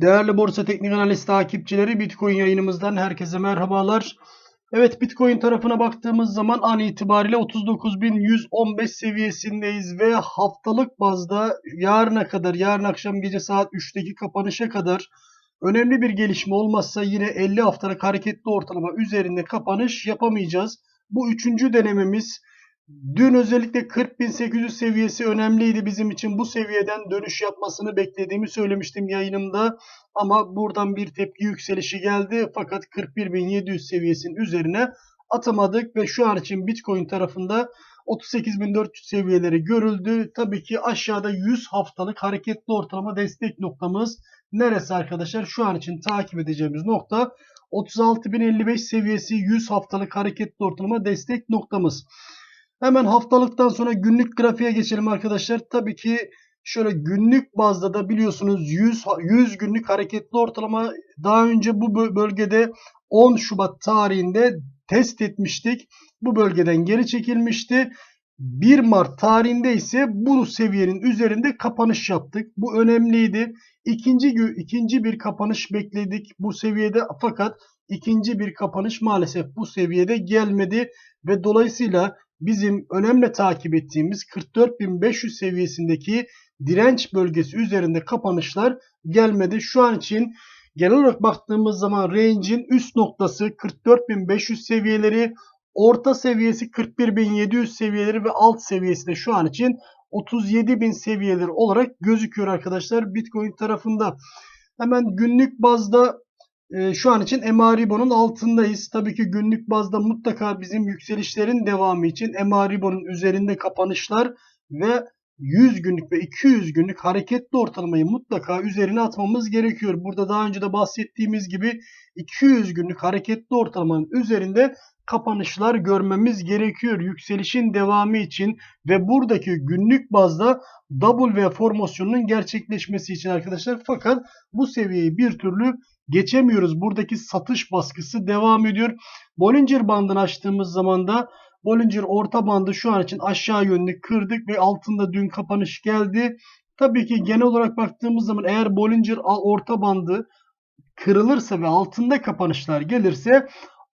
Değerli Borsa Teknik Analiz takipçileri Bitcoin yayınımızdan herkese merhabalar. Evet Bitcoin tarafına baktığımız zaman an itibariyle 39.115 seviyesindeyiz ve haftalık bazda yarına kadar yarın akşam gece saat 3'teki kapanışa kadar önemli bir gelişme olmazsa yine 50 haftalık hareketli ortalama üzerinde kapanış yapamayacağız. Bu üçüncü denememiz. Dün özellikle 40.800 seviyesi önemliydi bizim için. Bu seviyeden dönüş yapmasını beklediğimi söylemiştim yayınımda. Ama buradan bir tepki yükselişi geldi. Fakat 41.700 seviyesinin üzerine atamadık ve şu an için Bitcoin tarafında 38.400 seviyeleri görüldü. Tabii ki aşağıda 100 haftalık hareketli ortalama destek noktamız neresi arkadaşlar? Şu an için takip edeceğimiz nokta 36.055 seviyesi 100 haftalık hareketli ortalama destek noktamız. Hemen haftalıktan sonra günlük grafiğe geçelim arkadaşlar. Tabii ki şöyle günlük bazda da biliyorsunuz 100, 100 günlük hareketli ortalama daha önce bu bölgede 10 Şubat tarihinde test etmiştik. Bu bölgeden geri çekilmişti. 1 Mart tarihinde ise bu seviyenin üzerinde kapanış yaptık. Bu önemliydi. İkinci, ikinci bir kapanış bekledik bu seviyede fakat ikinci bir kapanış maalesef bu seviyede gelmedi ve dolayısıyla bizim önemli takip ettiğimiz 44.500 seviyesindeki direnç bölgesi üzerinde kapanışlar gelmedi. Şu an için genel olarak baktığımız zaman range'in üst noktası 44.500 seviyeleri, orta seviyesi 41.700 seviyeleri ve alt seviyesi de şu an için 37.000 seviyeleri olarak gözüküyor arkadaşlar Bitcoin tarafında. Hemen günlük bazda e, şu an için MA-Ribo'nun altındayız. Tabii ki günlük bazda mutlaka bizim yükselişlerin devamı için MA-Ribo'nun üzerinde kapanışlar ve 100 günlük ve 200 günlük hareketli ortalamayı mutlaka üzerine atmamız gerekiyor. Burada daha önce de bahsettiğimiz gibi 200 günlük hareketli ortalamanın üzerinde kapanışlar görmemiz gerekiyor yükselişin devamı için ve buradaki günlük bazda W formasyonunun gerçekleşmesi için arkadaşlar. Fakat bu seviyeyi bir türlü geçemiyoruz. Buradaki satış baskısı devam ediyor. Bollinger bandını açtığımız zaman da Bollinger orta bandı şu an için aşağı yönlü kırdık ve altında dün kapanış geldi. Tabii ki genel olarak baktığımız zaman eğer Bollinger orta bandı kırılırsa ve altında kapanışlar gelirse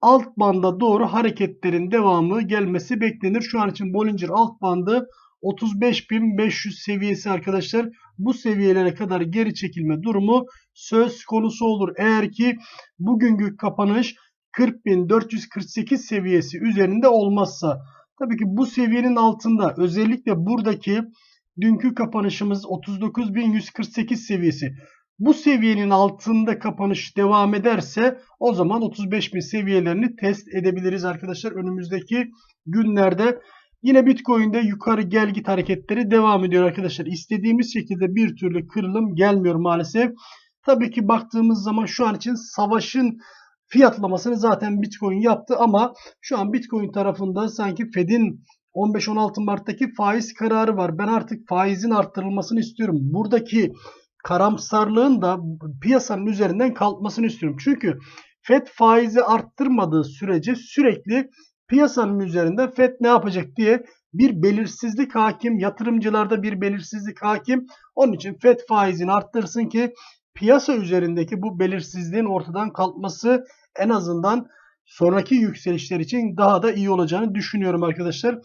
alt banda doğru hareketlerin devamı gelmesi beklenir. Şu an için Bollinger alt bandı 35.500 seviyesi arkadaşlar. Bu seviyelere kadar geri çekilme durumu söz konusu olur. Eğer ki bugünkü kapanış 40.448 seviyesi üzerinde olmazsa. Tabii ki bu seviyenin altında özellikle buradaki dünkü kapanışımız 39.148 seviyesi. Bu seviyenin altında kapanış devam ederse o zaman 35.000 seviyelerini test edebiliriz arkadaşlar önümüzdeki günlerde. Yine Bitcoin'de yukarı gel git hareketleri devam ediyor arkadaşlar. İstediğimiz şekilde bir türlü kırılım gelmiyor maalesef. Tabii ki baktığımız zaman şu an için savaşın fiyatlamasını zaten Bitcoin yaptı ama şu an Bitcoin tarafında sanki Fed'in 15-16 Mart'taki faiz kararı var. Ben artık faizin arttırılmasını istiyorum. Buradaki karamsarlığın da piyasanın üzerinden kalkmasını istiyorum. Çünkü Fed faizi arttırmadığı sürece sürekli piyasanın üzerinde Fed ne yapacak diye bir belirsizlik hakim. Yatırımcılarda bir belirsizlik hakim. Onun için Fed faizini arttırsın ki piyasa üzerindeki bu belirsizliğin ortadan kalkması en azından sonraki yükselişler için daha da iyi olacağını düşünüyorum arkadaşlar.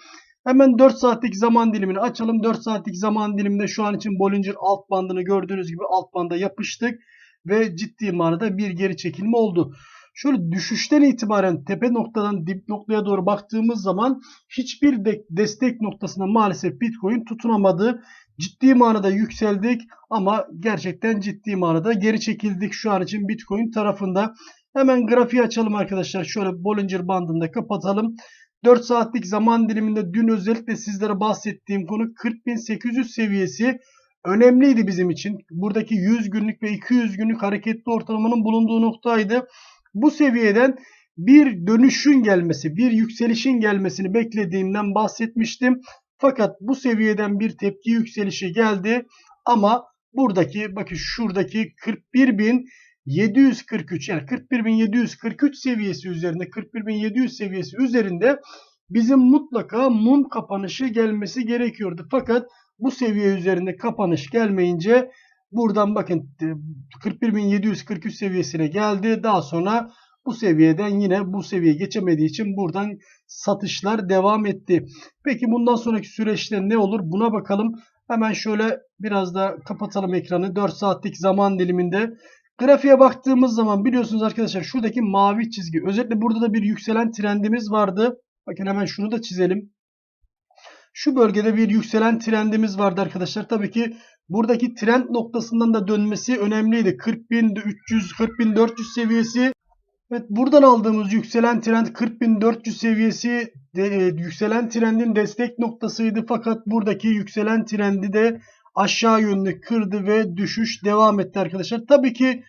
Hemen 4 saatlik zaman dilimini açalım. 4 saatlik zaman diliminde şu an için Bollinger alt bandını gördüğünüz gibi alt banda yapıştık. Ve ciddi manada bir geri çekilme oldu. Şöyle düşüşten itibaren tepe noktadan dip noktaya doğru baktığımız zaman hiçbir de destek noktasına maalesef Bitcoin tutunamadı. Ciddi manada yükseldik ama gerçekten ciddi manada geri çekildik şu an için Bitcoin tarafında. Hemen grafiği açalım arkadaşlar. Şöyle Bollinger bandında kapatalım. 4 saatlik zaman diliminde dün özellikle sizlere bahsettiğim konu 40.800 seviyesi önemliydi bizim için. Buradaki 100 günlük ve 200 günlük hareketli ortalamanın bulunduğu noktaydı. Bu seviyeden bir dönüşün gelmesi, bir yükselişin gelmesini beklediğimden bahsetmiştim. Fakat bu seviyeden bir tepki yükselişi geldi ama buradaki bakın şuradaki 41.743 yani 41.743 seviyesi üzerinde 41.700 seviyesi üzerinde bizim mutlaka mum kapanışı gelmesi gerekiyordu. Fakat bu seviye üzerinde kapanış gelmeyince Buradan bakın e, 41.743 seviyesine geldi. Daha sonra bu seviyeden yine bu seviyeye geçemediği için buradan satışlar devam etti. Peki bundan sonraki süreçte ne olur? Buna bakalım. Hemen şöyle biraz da kapatalım ekranı. 4 saatlik zaman diliminde. Grafiğe baktığımız zaman biliyorsunuz arkadaşlar şuradaki mavi çizgi. Özellikle burada da bir yükselen trendimiz vardı. Bakın hemen şunu da çizelim. Şu bölgede bir yükselen trendimiz vardı arkadaşlar. Tabii ki buradaki trend noktasından da dönmesi önemliydi. 40.300, 40.400 seviyesi. Evet buradan aldığımız yükselen trend 40.400 seviyesi de, e, yükselen trendin destek noktasıydı. Fakat buradaki yükselen trendi de aşağı yönlü kırdı ve düşüş devam etti arkadaşlar. Tabii ki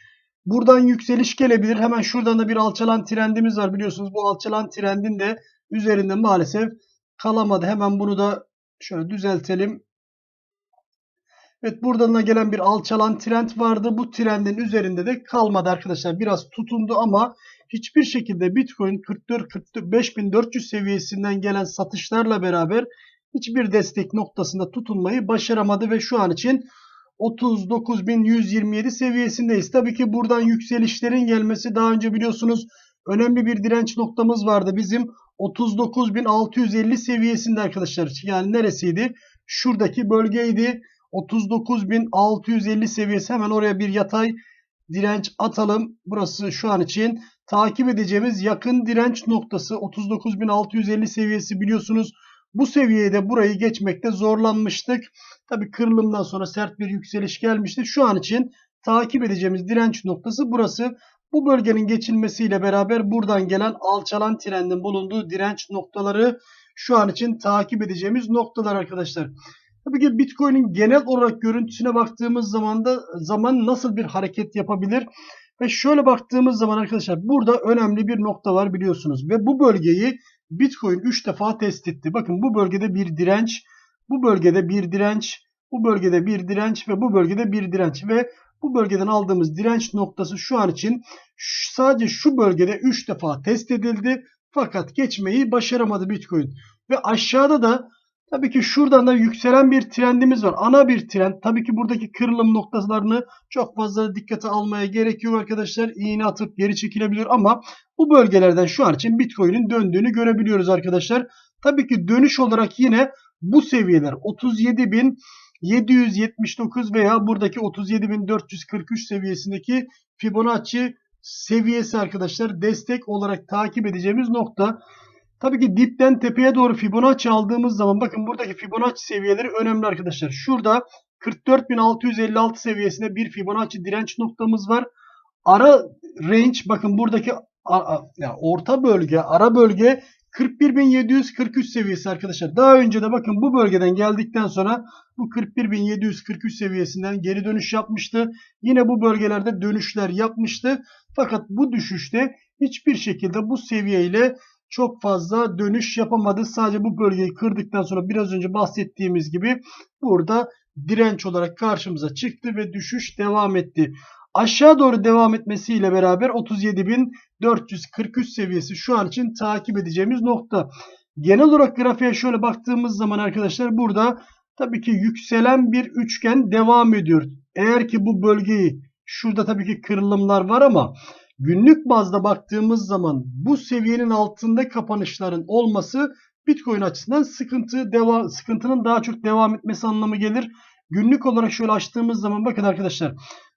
buradan yükseliş gelebilir. Hemen şuradan da bir alçalan trendimiz var biliyorsunuz. Bu alçalan trendin de üzerinde maalesef kalamadı. Hemen bunu da şöyle düzeltelim. Evet buradan da gelen bir alçalan trend vardı. Bu trendin üzerinde de kalmadı arkadaşlar. Biraz tutundu ama hiçbir şekilde Bitcoin 44-45.400 seviyesinden gelen satışlarla beraber hiçbir destek noktasında tutunmayı başaramadı ve şu an için 39.127 seviyesindeyiz. Tabii ki buradan yükselişlerin gelmesi daha önce biliyorsunuz önemli bir direnç noktamız vardı bizim 39.650 seviyesinde arkadaşlar. Yani neresiydi? Şuradaki bölgeydi. 39.650 seviyesi hemen oraya bir yatay direnç atalım. Burası şu an için takip edeceğimiz yakın direnç noktası 39.650 seviyesi biliyorsunuz. Bu seviyede burayı geçmekte zorlanmıştık. Tabi kırılımdan sonra sert bir yükseliş gelmişti. Şu an için takip edeceğimiz direnç noktası burası. Bu bölgenin geçilmesiyle beraber buradan gelen alçalan trendin bulunduğu direnç noktaları şu an için takip edeceğimiz noktalar arkadaşlar. Tabii ki Bitcoin'in genel olarak görüntüsüne baktığımız zaman da zaman nasıl bir hareket yapabilir? Ve şöyle baktığımız zaman arkadaşlar burada önemli bir nokta var biliyorsunuz. Ve bu bölgeyi Bitcoin 3 defa test etti. Bakın bu bölgede bir direnç, bu bölgede bir direnç, bu bölgede bir direnç ve bu bölgede bir direnç. Ve bu bölgeden aldığımız direnç noktası şu an için sadece şu bölgede 3 defa test edildi. Fakat geçmeyi başaramadı Bitcoin. Ve aşağıda da tabii ki şuradan da yükselen bir trendimiz var. Ana bir trend. Tabii ki buradaki kırılım noktalarını çok fazla dikkate almaya gerek yok arkadaşlar. İğne atıp geri çekilebilir ama bu bölgelerden şu an için Bitcoin'in döndüğünü görebiliyoruz arkadaşlar. Tabii ki dönüş olarak yine bu seviyeler 37.000 779 veya buradaki 37.443 seviyesindeki Fibonacci seviyesi arkadaşlar destek olarak takip edeceğimiz nokta. Tabii ki dipten tepeye doğru Fibonacci aldığımız zaman bakın buradaki Fibonacci seviyeleri önemli arkadaşlar. Şurada 44.656 seviyesinde bir Fibonacci direnç noktamız var. Ara range bakın buradaki yani orta bölge, ara bölge 41.743 seviyesi arkadaşlar. Daha önce de bakın bu bölgeden geldikten sonra bu 41.743 seviyesinden geri dönüş yapmıştı. Yine bu bölgelerde dönüşler yapmıştı. Fakat bu düşüşte hiçbir şekilde bu seviyeyle çok fazla dönüş yapamadı. Sadece bu bölgeyi kırdıktan sonra biraz önce bahsettiğimiz gibi burada direnç olarak karşımıza çıktı ve düşüş devam etti. Aşağı doğru devam etmesiyle beraber 37.443 seviyesi şu an için takip edeceğimiz nokta. Genel olarak grafiğe şöyle baktığımız zaman arkadaşlar burada tabii ki yükselen bir üçgen devam ediyor. Eğer ki bu bölgeyi şurada tabii ki kırılımlar var ama günlük bazda baktığımız zaman bu seviyenin altında kapanışların olması Bitcoin açısından sıkıntı devam, sıkıntının daha çok devam etmesi anlamı gelir. Günlük olarak şöyle açtığımız zaman bakın arkadaşlar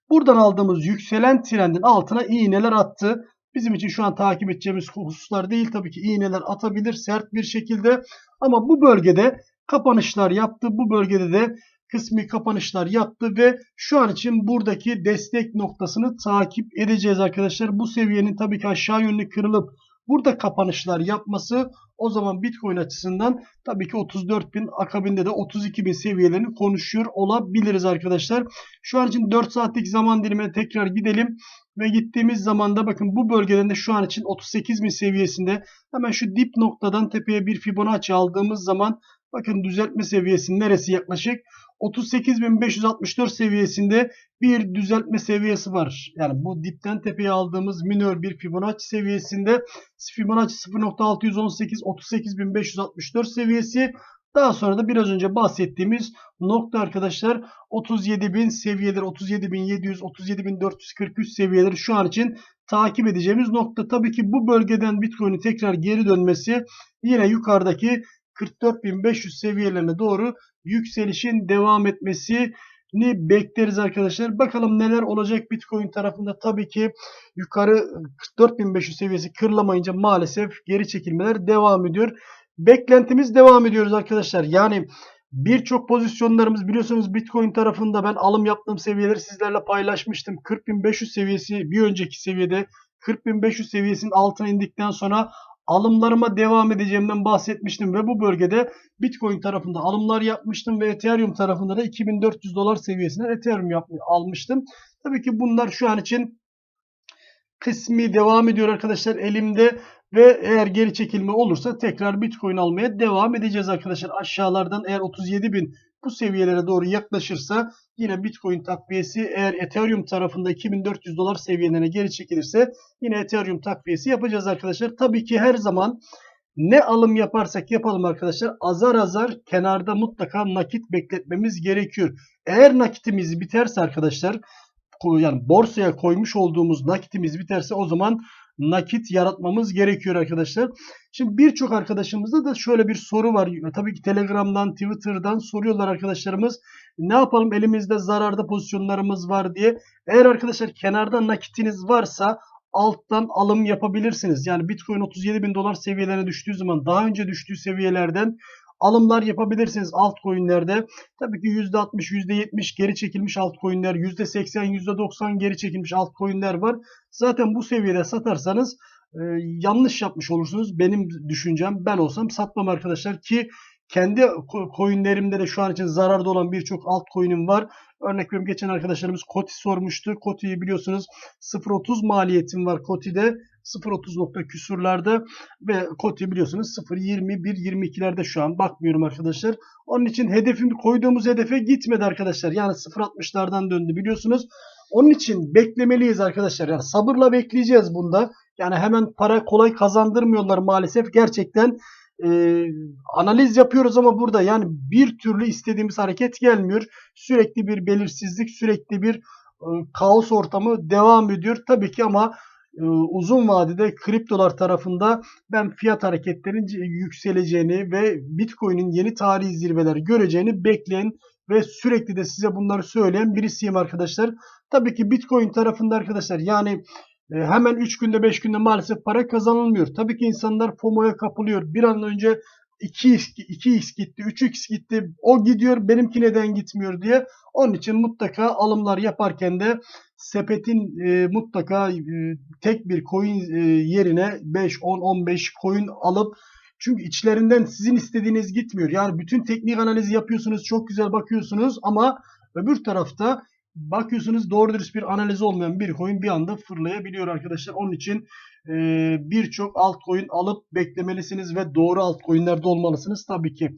Buradan aldığımız yükselen trendin altına iğneler attı. Bizim için şu an takip edeceğimiz hususlar değil. Tabii ki iğneler atabilir sert bir şekilde. Ama bu bölgede kapanışlar yaptı. Bu bölgede de kısmi kapanışlar yaptı ve şu an için buradaki destek noktasını takip edeceğiz arkadaşlar. Bu seviyenin tabii ki aşağı yönlü kırılıp burada kapanışlar yapması o zaman Bitcoin açısından tabii ki 34 bin akabinde de 32 bin seviyelerini konuşuyor olabiliriz arkadaşlar. Şu an için 4 saatlik zaman dilimine tekrar gidelim. Ve gittiğimiz zaman da bakın bu bölgeden de şu an için 38 bin seviyesinde hemen şu dip noktadan tepeye bir Fibonacci aldığımız zaman bakın düzeltme seviyesi neresi yaklaşık 38.564 seviyesinde bir düzeltme seviyesi var. Yani bu dipten tepeye aldığımız minör bir Fibonacci seviyesinde Fibonacci 0.618 38.564 seviyesi Daha sonra da biraz önce bahsettiğimiz nokta arkadaşlar 37.000 seviyeleri 37.700 37.443 seviyeleri şu an için takip edeceğimiz nokta. Tabii ki bu bölgeden Bitcoin'in tekrar geri dönmesi yine yukarıdaki 44.500 seviyelerine doğru yükselişin devam etmesi ni bekleriz arkadaşlar. Bakalım neler olacak Bitcoin tarafında. Tabii ki yukarı 4500 seviyesi kırılamayınca maalesef geri çekilmeler devam ediyor. Beklentimiz devam ediyoruz arkadaşlar. Yani birçok pozisyonlarımız biliyorsunuz Bitcoin tarafında ben alım yaptığım seviyeleri sizlerle paylaşmıştım. 40.500 seviyesi bir önceki seviyede 40.500 seviyesinin altına indikten sonra alımlarıma devam edeceğimden bahsetmiştim ve bu bölgede Bitcoin tarafında alımlar yapmıştım ve Ethereum tarafında da 2400 dolar seviyesinden Ethereum yap almıştım. Tabii ki bunlar şu an için kısmi devam ediyor arkadaşlar elimde ve eğer geri çekilme olursa tekrar Bitcoin almaya devam edeceğiz arkadaşlar. Aşağılardan eğer 37.000 bu seviyelere doğru yaklaşırsa yine Bitcoin takviyesi eğer Ethereum tarafında 2400 dolar seviyelerine geri çekilirse yine Ethereum takviyesi yapacağız arkadaşlar. Tabii ki her zaman ne alım yaparsak yapalım arkadaşlar azar azar kenarda mutlaka nakit bekletmemiz gerekiyor. Eğer nakitimiz biterse arkadaşlar yani borsaya koymuş olduğumuz nakitimiz biterse o zaman nakit yaratmamız gerekiyor arkadaşlar. Şimdi birçok arkadaşımızda da şöyle bir soru var. Tabii ki Telegram'dan, Twitter'dan soruyorlar arkadaşlarımız. Ne yapalım elimizde zararda pozisyonlarımız var diye. Eğer arkadaşlar kenarda nakitiniz varsa alttan alım yapabilirsiniz. Yani Bitcoin 37 bin dolar seviyelerine düştüğü zaman daha önce düştüğü seviyelerden alımlar yapabilirsiniz altcoin'lerde. Tabii ki %60, %70 geri çekilmiş altcoin'ler, %80, %90 geri çekilmiş altcoin'ler var. Zaten bu seviyede satarsanız e, yanlış yapmış olursunuz. Benim düşüncem ben olsam satmam arkadaşlar ki kendi coinlerimde de şu an için zararda olan birçok altcoin'im var. Örnek veriyorum geçen arkadaşlarımız Koti sormuştu. Koti'yi biliyorsunuz 0.30 maliyetim var Koti'de. 0.30 nokta küsurlarda ve Koti biliyorsunuz 0.21-22'lerde şu an bakmıyorum arkadaşlar. Onun için hedefim koyduğumuz hedefe gitmedi arkadaşlar. Yani 0.60'lardan döndü biliyorsunuz. Onun için beklemeliyiz arkadaşlar. Yani sabırla bekleyeceğiz bunda. Yani hemen para kolay kazandırmıyorlar maalesef. Gerçekten e, analiz yapıyoruz ama burada yani bir türlü istediğimiz hareket gelmiyor. Sürekli bir belirsizlik, sürekli bir e, kaos ortamı devam ediyor. Tabii ki ama e, uzun vadede kriptolar tarafında ben fiyat hareketlerinin yükseleceğini ve Bitcoin'in yeni tarihi zirveler göreceğini bekleyen ve sürekli de size bunları söyleyen birisiyim arkadaşlar. Tabii ki Bitcoin tarafında arkadaşlar yani hemen 3 günde 5 günde maalesef para kazanılmıyor. Tabii ki insanlar FOMO'ya kapılıyor. Bir an önce 2x, 2x gitti, 3x gitti, o gidiyor benimki neden gitmiyor diye. Onun için mutlaka alımlar yaparken de sepetin e, mutlaka e, tek bir coin e, yerine 5, 10, 15 coin alıp çünkü içlerinden sizin istediğiniz gitmiyor. Yani bütün teknik analizi yapıyorsunuz, çok güzel bakıyorsunuz ama öbür tarafta bakıyorsunuz doğru dürüst bir analiz olmayan bir coin bir anda fırlayabiliyor arkadaşlar. Onun için e, birçok altcoin alıp beklemelisiniz ve doğru altcoinlerde olmalısınız tabii ki.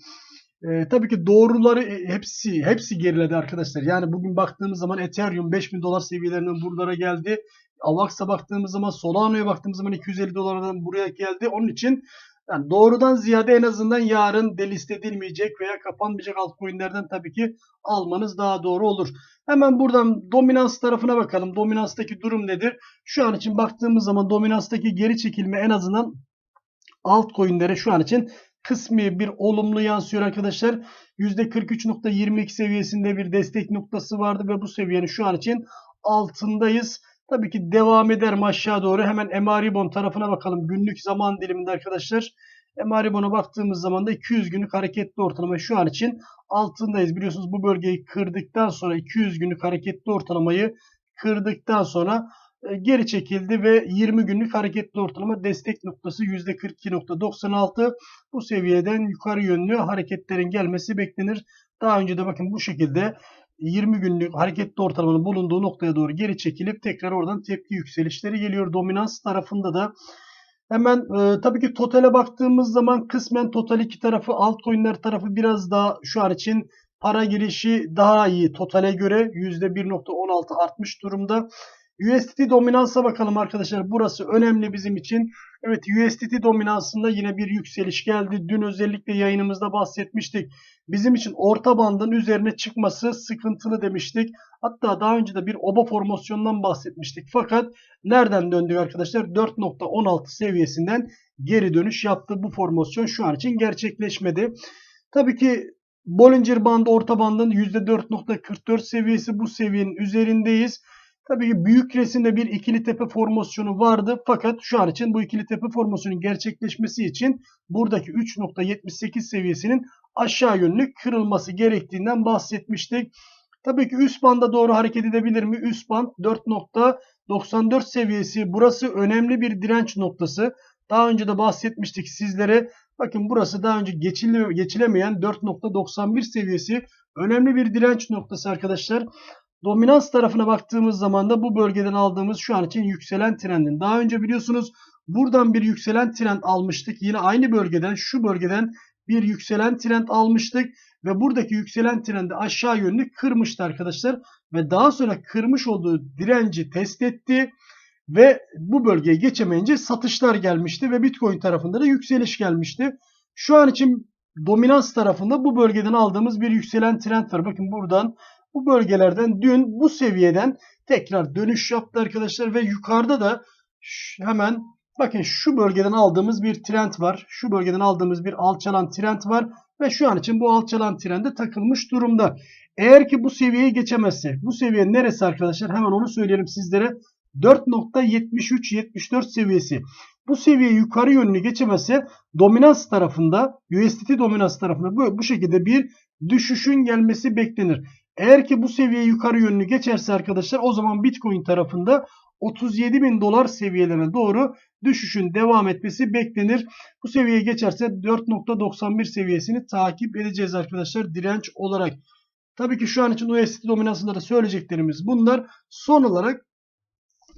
E, tabii ki doğruları e, hepsi hepsi geriledi arkadaşlar. Yani bugün baktığımız zaman Ethereum 5000 dolar seviyelerinden buralara geldi. Avax'a baktığımız zaman Solano'ya baktığımız zaman 250 dolardan buraya geldi. Onun için yani doğrudan ziyade en azından yarın delist edilmeyecek veya kapanmayacak altcoin'lerden tabii ki almanız daha doğru olur. Hemen buradan dominans tarafına bakalım. Dominanstaki durum nedir? Şu an için baktığımız zaman dominanstaki geri çekilme en azından altcoin'lere şu an için kısmi bir olumlu yansıyor arkadaşlar. %43.22 seviyesinde bir destek noktası vardı ve bu seviyenin şu an için altındayız. Tabii ki devam eder aşağı doğru. Hemen Emaribon tarafına bakalım. Günlük zaman diliminde arkadaşlar. Emaribon'a baktığımız zaman da 200 günlük hareketli ortalama şu an için altındayız. Biliyorsunuz bu bölgeyi kırdıktan sonra 200 günlük hareketli ortalamayı kırdıktan sonra e, geri çekildi ve 20 günlük hareketli ortalama destek noktası %42.96 bu seviyeden yukarı yönlü hareketlerin gelmesi beklenir. Daha önce de bakın bu şekilde 20 günlük hareketli ortalamanın bulunduğu noktaya doğru geri çekilip tekrar oradan tepki yükselişleri geliyor. Dominans tarafında da hemen e, tabii ki totale baktığımız zaman kısmen total iki tarafı altcoin'ler tarafı biraz daha şu an için para girişi daha iyi totale göre %1.16 artmış durumda. USDT dominansa bakalım arkadaşlar. Burası önemli bizim için. Evet USDT dominansında yine bir yükseliş geldi. Dün özellikle yayınımızda bahsetmiştik. Bizim için orta bandın üzerine çıkması sıkıntılı demiştik. Hatta daha önce de bir oba formasyonundan bahsetmiştik. Fakat nereden döndük arkadaşlar? 4.16 seviyesinden geri dönüş yaptı. Bu formasyon şu an için gerçekleşmedi. Tabii ki Bollinger bandı orta bandın %4.44 seviyesi bu seviyenin üzerindeyiz. Tabii ki büyük resimde bir ikili tepe formasyonu vardı. Fakat şu an için bu ikili tepe formasyonun gerçekleşmesi için buradaki 3.78 seviyesinin aşağı yönlü kırılması gerektiğinden bahsetmiştik. Tabii ki üst banda doğru hareket edebilir mi? Üst band 4.94 seviyesi. Burası önemli bir direnç noktası. Daha önce de bahsetmiştik sizlere. Bakın burası daha önce geçile, geçilemeyen 4.91 seviyesi. Önemli bir direnç noktası arkadaşlar. Dominans tarafına baktığımız zaman da bu bölgeden aldığımız şu an için yükselen trendin. Daha önce biliyorsunuz buradan bir yükselen trend almıştık. Yine aynı bölgeden şu bölgeden bir yükselen trend almıştık. Ve buradaki yükselen trendi aşağı yönlü kırmıştı arkadaşlar. Ve daha sonra kırmış olduğu direnci test etti. Ve bu bölgeye geçemeyince satışlar gelmişti. Ve Bitcoin tarafında da yükseliş gelmişti. Şu an için dominans tarafında bu bölgeden aldığımız bir yükselen trend var. Bakın buradan bu bölgelerden dün bu seviyeden tekrar dönüş yaptı arkadaşlar. Ve yukarıda da hemen bakın şu bölgeden aldığımız bir trend var. Şu bölgeden aldığımız bir alçalan trend var. Ve şu an için bu alçalan trende takılmış durumda. Eğer ki bu seviyeyi geçemezse, bu seviye neresi arkadaşlar? Hemen onu söyleyelim sizlere. 4.73-74 seviyesi. Bu seviye yukarı yönlü geçemezse dominans tarafında, USDT dominans tarafında bu, bu şekilde bir düşüşün gelmesi beklenir. Eğer ki bu seviye yukarı yönlü geçerse arkadaşlar o zaman Bitcoin tarafında 37 bin dolar seviyelerine doğru düşüşün devam etmesi beklenir. Bu seviyeye geçerse 4.91 seviyesini takip edeceğiz arkadaşlar direnç olarak. Tabii ki şu an için USDT dominansında da söyleyeceklerimiz bunlar. Son olarak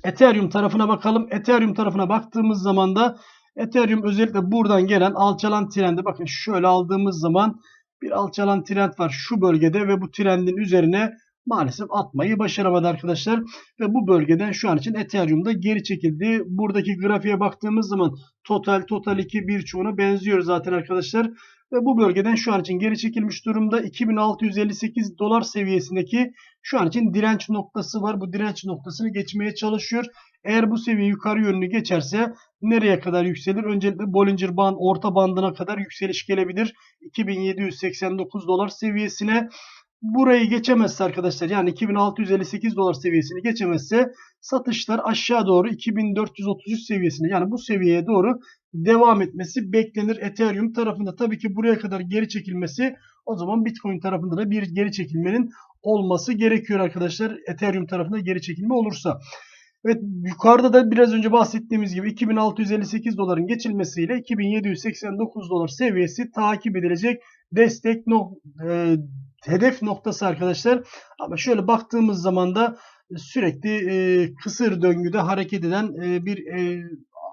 Ethereum tarafına bakalım. Ethereum tarafına baktığımız zaman da Ethereum özellikle buradan gelen alçalan trendi bakın şöyle aldığımız zaman bir alçalan trend var şu bölgede ve bu trendin üzerine maalesef atmayı başaramadı arkadaşlar. Ve bu bölgeden şu an için Ethereum'da geri çekildi. Buradaki grafiğe baktığımız zaman total total 2 birçoğuna benziyor zaten arkadaşlar. Ve bu bölgeden şu an için geri çekilmiş durumda. 2658 dolar seviyesindeki şu an için direnç noktası var. Bu direnç noktasını geçmeye çalışıyor. Eğer bu seviye yukarı yönlü geçerse nereye kadar yükselir? Öncelikle Bollinger Band orta bandına kadar yükseliş gelebilir. 2789 dolar seviyesine burayı geçemezse arkadaşlar yani 2658 dolar seviyesini geçemezse satışlar aşağı doğru 2433 seviyesine yani bu seviyeye doğru devam etmesi beklenir. Ethereum tarafında tabii ki buraya kadar geri çekilmesi o zaman Bitcoin tarafında da bir geri çekilmenin olması gerekiyor arkadaşlar. Ethereum tarafında geri çekilme olursa. Evet yukarıda da biraz önce bahsettiğimiz gibi 2658 doların geçilmesiyle 2789 dolar seviyesi takip edilecek destek no e, hedef noktası arkadaşlar. Ama şöyle baktığımız zaman da sürekli e, kısır döngüde hareket eden e, bir e,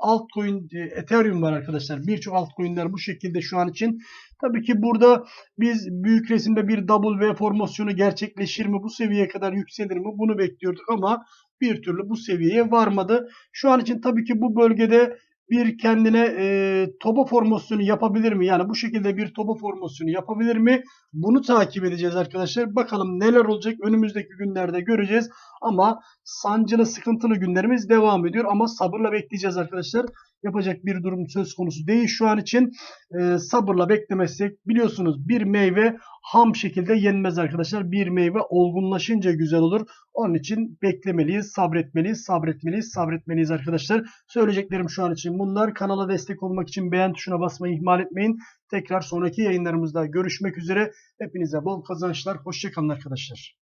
altcoin e, Ethereum var arkadaşlar. Birçok altcoin'ler bu şekilde şu an için. Tabii ki burada biz büyük resimde bir W formasyonu gerçekleşir mi? Bu seviyeye kadar yükselir mi? Bunu bekliyorduk ama bir türlü bu seviyeye varmadı. Şu an için tabii ki bu bölgede bir kendine e, toba formasyonu yapabilir mi? Yani bu şekilde bir toba formasyonu yapabilir mi? Bunu takip edeceğiz arkadaşlar. Bakalım neler olacak önümüzdeki günlerde göreceğiz. Ama sancılı sıkıntılı günlerimiz devam ediyor. Ama sabırla bekleyeceğiz arkadaşlar. Yapacak bir durum söz konusu değil şu an için. E, sabırla beklemezsek biliyorsunuz bir meyve ham şekilde yenmez arkadaşlar. Bir meyve olgunlaşınca güzel olur. Onun için beklemeliyiz, sabretmeliyiz, sabretmeliyiz, sabretmeliyiz arkadaşlar. Söyleyeceklerim şu an için bunlar. Kanala destek olmak için beğen tuşuna basmayı ihmal etmeyin. Tekrar sonraki yayınlarımızda görüşmek üzere. Hepinize bol kazançlar. Hoşçakalın arkadaşlar.